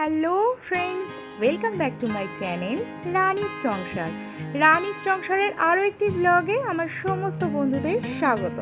Hello friends welcome back to my channel রানীর সংসার রানীর সংসারের আরও একটি ব্লগে আমার সমস্ত বন্ধুদের স্বাগত।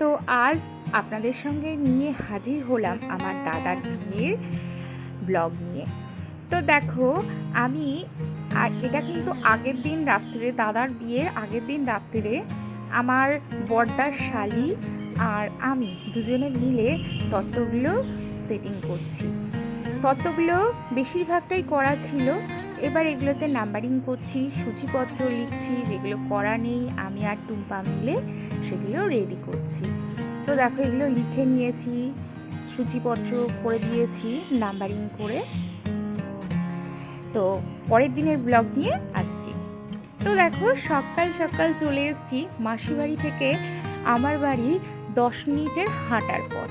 তো আজ আপনাদের সঙ্গে নিয়ে হাজির হলাম আমার দাদার বিয়ের ব্লগ নিয়ে। তো দেখো, আমি এটা কিন্তু আগের দিন রাত্রে, দাদার বিয়ের আগের দিন রাত্রে আমার বর্দার শালি আর আমি দুজনে মিলে তত্ত্বগুলো সেটিং করছি। তত্ত্বগুলো বেশিরভাগটাই করা ছিল। এবার এগুলোতে নাম্বারিং করছি, সূচিপত্র লিখছি, যেগুলো করা নেই, আমি আর টুম্পা মিলে সেগুলো রেডি করছি। তো দেখো এগুলো লিখে নিয়েছি, সূচিপত্র করে দিয়েছি নাম্বারিং করে। তো পরের দিনের ব্লগ নিয়ে আসছি। তো দেখো সকাল সকাল চলে এসেছি মাসি বাড়ি থেকে আমার বাড়ি দশ মিনিটের হাঁটার পথ।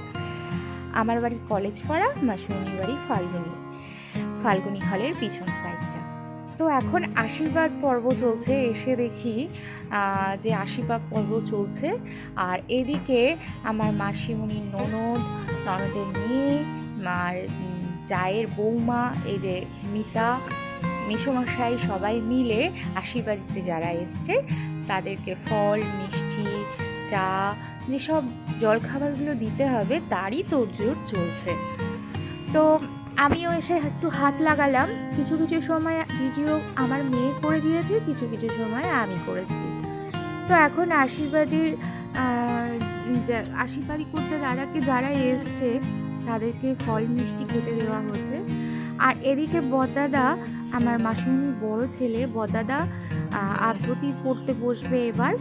আমার বাড়ি কলেজ পাড়া মাসুমনির বাড়ি ফাল্গুনি। ফাল্গুনি হলের পিছন সাইডটা তো এখন আশীর্বাদ পর্ব চলছে, এসে দেখি যে আশীর্বাদ পর্ব চলছে। আর এদিকে আমার মাসিমণির ননদ, ননদের মেয়ে আর জায়ের বৌমা, এই যে মিতা মেসোমশাই সবাই মিলে আশীর্বাদ দিতে যারা এসছে, তাদেরকে ফল, মিষ্টি চা যেসব জলখাবারগুলো দিতে হবে তারই তোড়জোড় চলছে। তো আমিও এসে একটু হাত লাগালাম। কিছু কিছু সময় ভিডিও আমার মেয়ে করে দিয়েছে কিছু কিছু সময় আমি করেছি। তো এখন আশীর্বাদের আহ, যা- আশীর্বাদী করতে দাদাকে যারা এসছে তাদেরকে ফল মিষ্টি খেতে দেওয়া হচ্ছে। আর এদিকে বদাদা আমার মাসুমির বড় ছেলে বদাদা আবৃত্তি পড়তে বসবে এবার।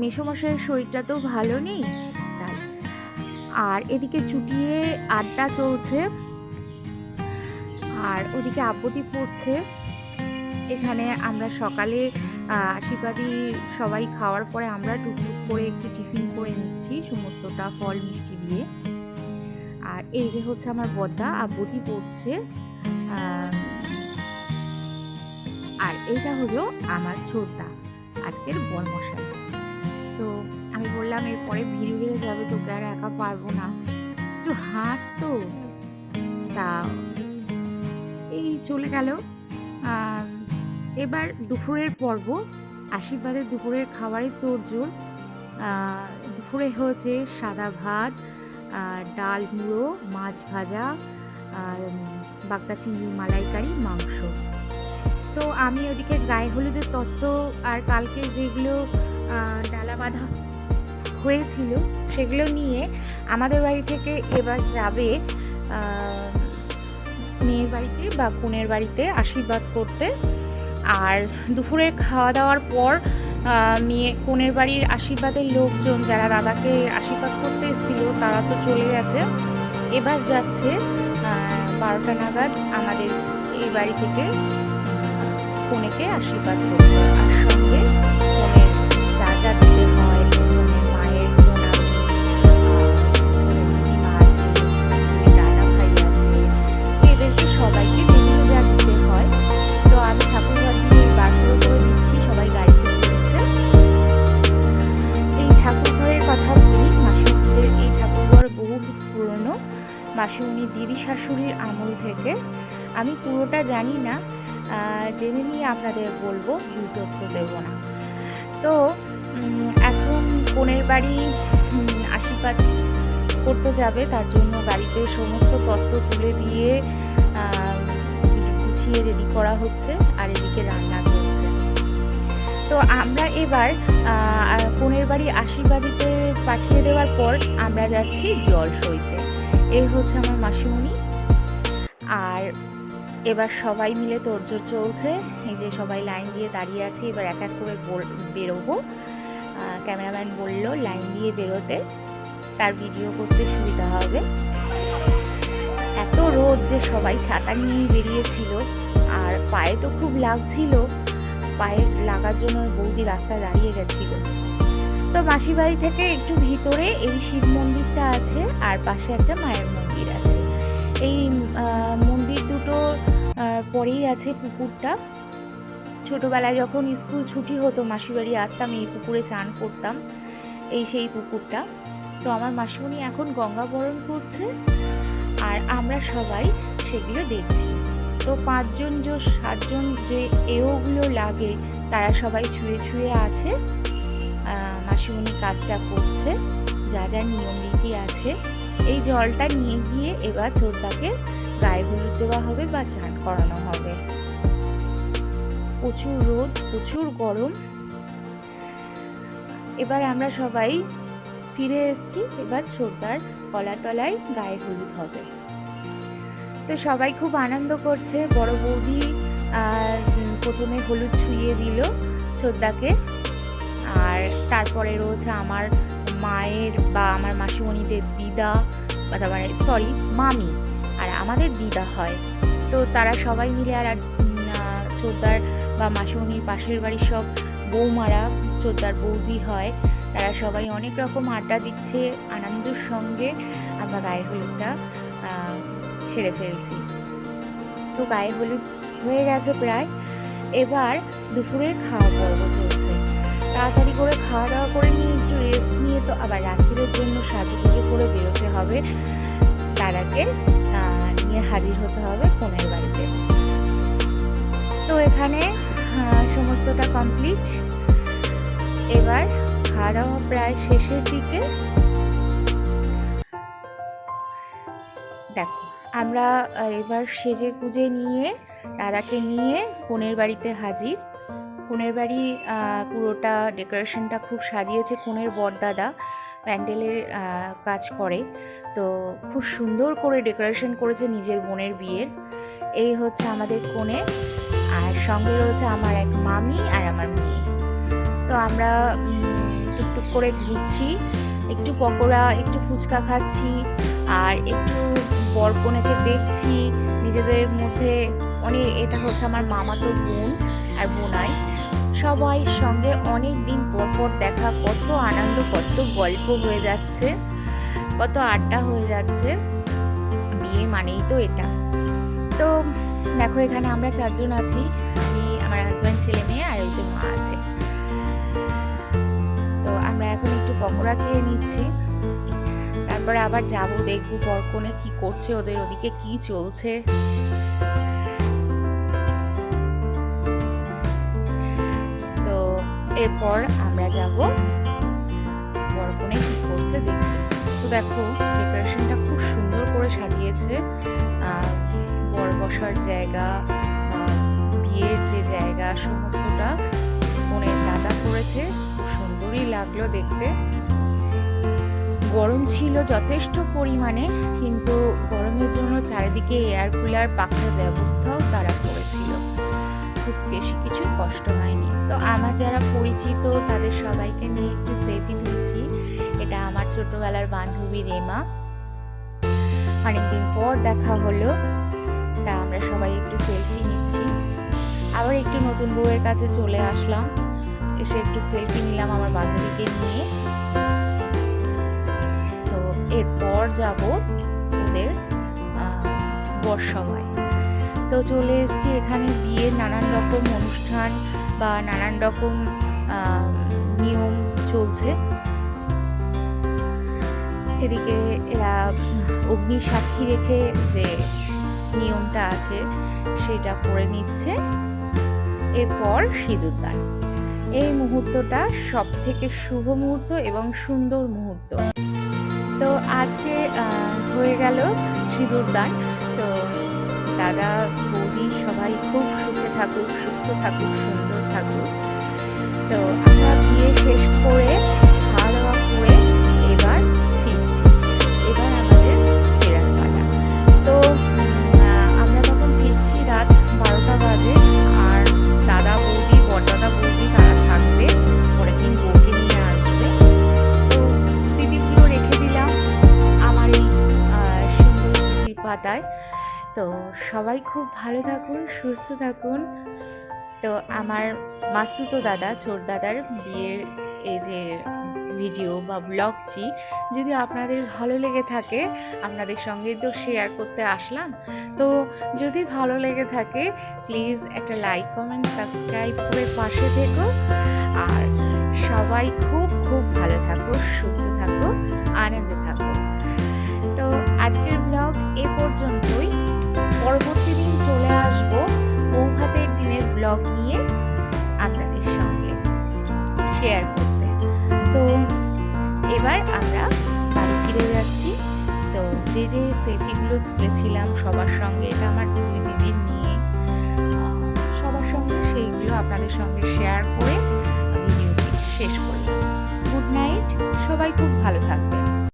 মেসোমশাইয়ের শরীরটা তো ভালো নেই, তাই। আর এদিকে চুটিয়ে আড্ডা চলছে, আর ওদিকে আব্বতি পড়ছে। এখানে আমরা সকালে আশীর্বাদী সবাই খাওয়ার পরে আমরা টুকটুক করে একটু টিফিন করে নিচ্ছি, সমস্তটা ফল মিষ্টি দিয়ে। আর এই যে হচ্ছে আমার বদ্দা আব্বতি পড়ছে আর এইটা হলো আমার ছোটদা, আজকের বরমশাই। তো আমি বললাম, এরপরে ভিড় বেড়ে যাবে তোকে, আর একা পারব না। একটু হাস তো। তা এই চলে গেল। এবার দুপুরের পর্ব। আশীর্বাদের দুপুরের খাবারের তোড়জোড়। দুপুরে হয়েছে সাদা ভাত ডাল মুড়ো মাছ ভাজা, আর বাগদা চিংড়ি মালাইকারি, মাংস। তো আমি ওদিকে গায়ে হলুদের তত্ত্ব আর কালকে যেগুলো ডালা বাঁধা হয়েছিল, সেগুলো নিয়ে আমাদের বাড়ি থেকে এবার যাবে মেয়ের বাড়িতে বা বোনের বাড়িতে আশীর্বাদ করতে। আর দুপুরে খাওয়া দাওয়ার পর মেয়ে কোনের বাড়ির আশীর্বাদের লোকজন যারা দাদাকে আশীর্বাদ করতে এসেছিল, তারা তো চলে গেছে। এবার যাচ্ছে বারোটা নাগাদ আমাদের এই বাড়ি থেকে কনেকে আশীর্বাদ করতে। আর সঙ্গে যা দিতে হয় কনের মায়ের এদেরকে সবাইকে হয়। তো আমি দিচ্ছি, সবাই এই কথা এই দিদি শাশুড়ির আমল থেকে। আমি পুরোটা জানি না জেনে নিয়ে আপনাদের বলব, ভুল তথ্য দেব না। তো এখন বোনের বাড়ি আশীর্বাদ করতে যাবে, তার জন্য গাড়িতে সমস্ত তত্ত্ব তুলে দিয়ে গুছিয়ে রেডি করা হচ্ছে আর এদিকে রান্না করছে। তো আমরা এবার বোনের বাড়ি আশীর্বাদিতে পাঠিয়ে দেওয়ার পর আমরা যাচ্ছি জল সইতে। এই হচ্ছে আমার মাসিমণি। আর এবার সবাই মিলে তোড়জোড় চলছে। এই যে সবাই লাইন দিয়ে দাঁড়িয়ে আছি, এবার এক এক করে বেরোবো। ক্যামেরাম্যান বলল, লাইন দিয়ে বেরোতে তার ভিডিও করতে সুবিধা হবে। এত রোদ যে সবাই ছাতা নিয়ে বেরিয়েছিল, আর পায়ে তো খুব লাগছিল। পায়ে লাগার জন্য বৌদি রাস্তা দাঁড়িয়ে গেছিল। তো মাসি বাড়ি থেকে একটু ভিতরে এই শিব মন্দিরটা আছে, আর পাশে একটা মায়ের মন্দির আছে। এই মন্দির দুটো পরেই আছে পুকুরটা। ছোটবেলায় যখন স্কুল ছুটি হতো মাসি বাড়ি আসতাম, এই পুকুরে স্নান করতাম, এই সেই পুকুরটা। তো আমার মাসিমণি এখন গঙ্গা বরণ করছে আর আমরা সবাই সেগুলো দেখছি। তো পাঁচজন যে, সাতজন যে এওগুলো লাগে, তারা সবাই ছুঁয়ে ছুঁয়ে আছে। মাসিমণি কাজটা করছে, যা যা নিয়ম রীতি আছে, এই জলটা নিয়ে গিয়ে এবার চোদ্দাকে গায়ে হলুদ দেওয়া হবে বা চান করানো হবে। প্রচুর রোদ, প্রচুর গরম। এবার আমরা সবাই ফিরে এসেছি, এবার ছোটদার কলাতলায় গায়ে হলুদ হবে। তো সবাই খুব আনন্দ করছে, বড় বৌদি আর প্রথমে হলুদ ছুঁয়ে দিল ছোদ্দাকে আর তারপরে রয়েছে আমার মায়ের বা আমার মাসিমণিদের দিদা বা মানে সরি মামি আর আমাদের দিদা হয়। তো তারা সবাই মিলে আর ছোদ্দার বা মাসিমণির পাশের বাড়ির সব বৌমারা ছোদ্দার বৌদি হয়, তারা সবাই অনেক রকম আড্ডা দিচ্ছে, আনন্দের সঙ্গে আমরা গায়ে হলুদটা সেরে ফেলছি। তো গায়ে হলুদ হয়ে গেছে প্রায়। এবার দুপুরের খাওয়া পর্ব চলছে। তাড়াতাড়ি করে খাওয়া দাওয়া করে নিয়ে একটু রেস্ট নিয়ে তো আবার রাত্রির জন্য সাজুগুজু করে বেরোতে হবে। তার আগে নিয়ে হাজির হতে হবে কনের বাড়িতে। তো এখানে সমস্তটা কমপ্লিট এবার খাওয়া দাওয়া প্রায় শেষের দিকে। দেখো, আমরা এবার সেজে গুজে নিয়ে দাদাকে নিয়ে কনের বাড়িতে হাজির। কনের বাড়ি পুরোটা ডেকোরেশনটা খুব সাজিয়েছে কনের বরদাদা প্যান্ডেলের কাজ করে। তো খুব সুন্দর করে ডেকোরেশন করেছে নিজের বোনের বিয়ের। এই হচ্ছে আমাদের আর সঙ্গে রয়েছে আমার এক মামি আর আমার মেয়ে। তো আমরা টুকটুক করে ঘুরছি। একটু পকোড়া, একটু ফুচকা খাচ্ছি আর একটু বরকনেকে দেখছি। নিজেদের মধ্যে অনেক এটা হচ্ছে আমার মামাতো বোন আর বোনাই। সবাই সঙ্গে অনেক দিন পর পর দেখা, কত আনন্দ, কত গল্প হয়ে যাচ্ছে, কত আড্ডা হয়ে যাচ্ছে। বিয়ে মানেই তো এটা। তো দেখো, এখানে আমরা চারজন আছি। আমি, আমার হাজব্যান্ড ছেলে মেয়ে, আর একজন মা আছে। তো আমরা এখন একটু পকোড়া খেয়ে নিচ্ছি। তারপরে আবার যাব, দেখব বরকনে কি করছে ওদের ওদিকে, কি চলছে। তো এরপর আমরা যাব বরকনে কি করছে দেখতে। তো দেখো ডেকোরেশনটা খুব সুন্দর করে সাজিয়েছে। বসার জায়গা বিয়ের যে জায়গা, সমস্তটা বোনের দাদা করেছে। খুব সুন্দরই লাগল দেখতে। গরম ছিল যথেষ্ট পরিমাণে, কিন্তু গরমের জন্য চারিদিকে এয়ার কুলার পাখার ব্যবস্থাও তারা করেছিল। খুব বেশি কিছু কষ্ট হয়নি। তো আমার যারা পরিচিত, তাদের সবাইকে নিয়ে একটু সেলফি তুলছি এটা আমার ছোটবেলার বান্ধবী রেমা। অনেকদিন পর দেখা হলো। তা আমরা সবাই একটু সেলফি নিচ্ছি। আবার একটু নতুন বউয়ের কাছে চলে আসলাম। এসে একটু সেলফি নিলাম আমার বান্ধবীকে নিয়ে। তো এরপর যাব ওদের বর্ষময় তো চলে এসেছি এখানে বিয়ের নানান রকম অনুষ্ঠান বা নানান রকম নিয়ম চলছে। এদিকে এরা অগ্নি সাক্ষী রেখে যে নিয়মটা আছে, সেটা করে নিচ্ছে। এরপর সিঁদুরদান এই মুহূর্তটা সব থেকে শুভ মুহূর্ত এবং সুন্দর মুহূর্ত। তো আজকে হয়ে গেল সিঁদুরদান তো দাদা, বৌদি সবাই খুব সুখে থাকুক, সুস্থ থাকুক, সুন্দর থাকুক। তো পাতায়। তো সবাই খুব ভালো থাকুন, সুস্থ থাকুন। তো আমার মাস্তুতো দাদা ছোট দাদার বিয়ের এই যে ভিডিও বা ব্লগটি যদি আপনাদের ভালো লেগে থাকে, আপনাদের সঙ্গে তো শেয়ার করতে আসলাম। তো যদি ভালো লেগে থাকে প্লিজ একটা লাইক কমেন্ট সাবস্ক্রাইব করে পাশে থেকো। আর সবাই খুব খুব ভালো থাকো, সুস্থ থাকো, আনন্দে থাকো। আজকের ব্লগ এ পর্যন্তই। পরবর্তী দিন চলে আসব বৌভাতের দিনের ব্লগ নিয়ে আপনাদের সঙ্গে শেয়ার করতে। তো এবার আমরা বাড়ি ফিরে যাচ্ছি। তো যে যে সেলফিগুলো তুলেছিলাম সবার সঙ্গে, এটা আমার দুই দিদির নিয়ে। সবার সঙ্গে সেইগুলো আপনাদের সঙ্গে শেয়ার করে ভিডিওটি শেষ করলাম। গুড নাইট সবাই খুব ভালো থাকবেন।